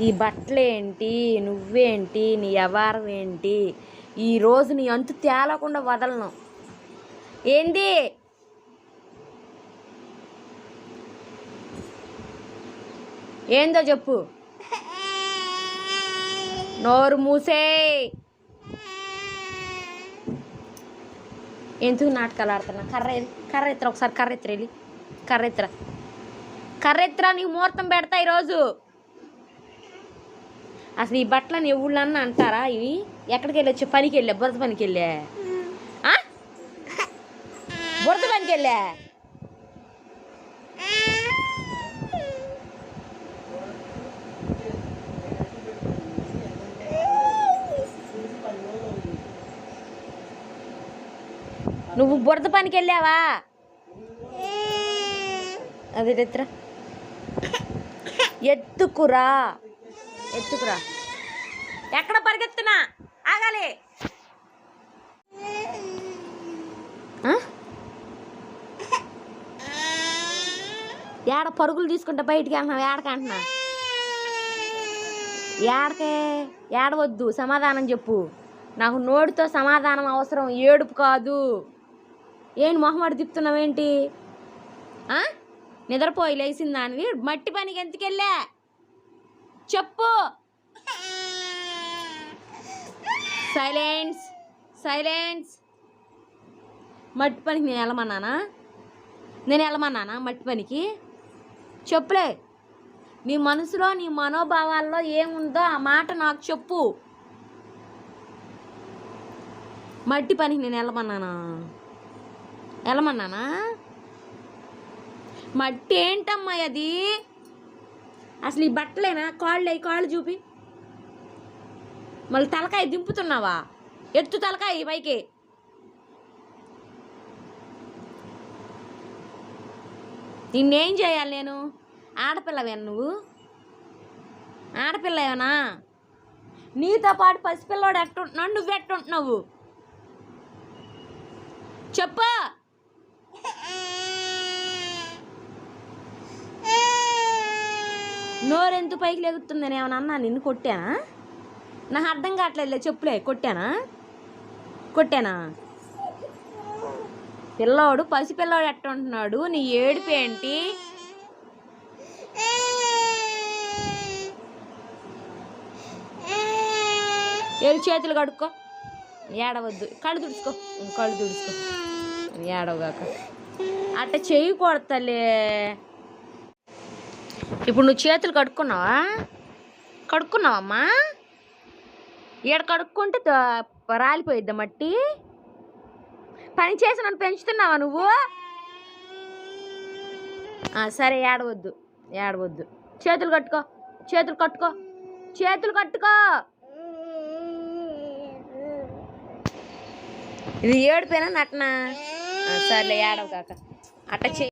ఈ బట్టలేంటి? నువ్వేంటి? నీ వ్యవహారం ఏంటి? ఈ రోజు నీ అంతు తేలకుండా వదలను. ఏంది? ఏందో చెప్పు. నోరు మూసే. ఎందుకు నాటకాలు ఆడుతున్నా? కర్ర కర్ర ఎత్తురా ఒకసారి కర్ర ఎత్తురా వెళ్ళి. కర్ర ఎత్తురా. కర్ర ఎత్తురా నీకు ముహూర్తం పెడతా ఈరోజు. అసలు ఈ బట్టలని ఎవళ్ళన్నా అంటారా? ఇవి ఎక్కడికి వెళ్ళొచ్చు పనికి వెళ్ళా బురద పనికి వెళ్ళా. బురద పనికి వెళ్ళా. నువ్వు బురద పనికి వెళ్ళావా? అది ఎత్తురా ఎత్తుకురా. ఎత్తుకురా. ఎక్కడ పరిగెత్తున్నా? ఆగాలి. ఏడ పరుగులు తీసుకుంటా బయటికి అంటున్నావు ఏడకంటున్నా ఏడకే? ఏడవద్దు. సమాధానం చెప్పు. నాకు నోటితో సమాధానం అవసరం. ఏడుపు కాదు. ఏంటి మొహమాట తిప్పుతున్నావేంటి ఆ? నిద్రపోయి లేచిన దానివి. మట్టి పనికి ఎందుకెళ్ళా చెప్పు. Silence silence. మట్టి పనికి నేను వెళ్ళమన్నానా? నేను వెళ్ళమన్నానా మట్టి పనికి? చెప్పులే నీ మనసులో నీ మనోభావాల్లో ఏముందో ఆ మాట నాకు చెప్పు. మట్టి పనికి నేను వెళ్ళమన్నానా? వెళ్ళమన్నానా? మట్టి ఏంటమ్మా అది? అసలు ఈ బట్టలేనా? కాళ్ళు అయి కాళ్ళు చూపి. మళ్ళీ తలకాయ దింపుతున్నావా? ఎత్తు తలకాయ పైకి. నిన్నేం చేయాలి నేను? ఆడపిల్లవేనా నువ్వు? ఆడపిల్లవేనా? నీతో పాటు పసిపిల్లోడు ఎట్టుంటున్నావు నువ్వు ఎట్టుంటున్నావు? చెప్పు. నోరెంతు పైకి లెగుతుందని ఏమన్నా అన్నా? నిన్ను కొట్టానా? నాకు అర్థం కావట్లేదు చెప్పులే కొట్టానా? కొట్టానా? పిల్లోడు పసిపిల్లోడు ఎట్ట ఉంటున్నాడు? నీ ఏడుపు ఏంటి? ఏడు చేతులు కడుక్కో. ఏడవద్దు. కళ్ళు తుడుచుకో. కళ్ళు తుడుచుకో. ఏడవగాక. అట్ట చెయ్యి కొడతలే. ఇప్పుడు నువ్వు చేతులు కడుక్కున్నావా? కడుక్కున్నావమ్మా? ఈడ కడుక్కుంటే రాలిపోయిద్దా మట్టి. పని చేసి నన్ను పెంచుతున్నావా నువ్వు? సరే ఏడవద్దు. ఏడవద్దు. చేతులు కట్టుకో. చేతులు కట్టుకో. చేతులు కట్టుకో. ఇది ఏడిపోయినా నటనా? సర్లే ఏడవ కాక. అట్ట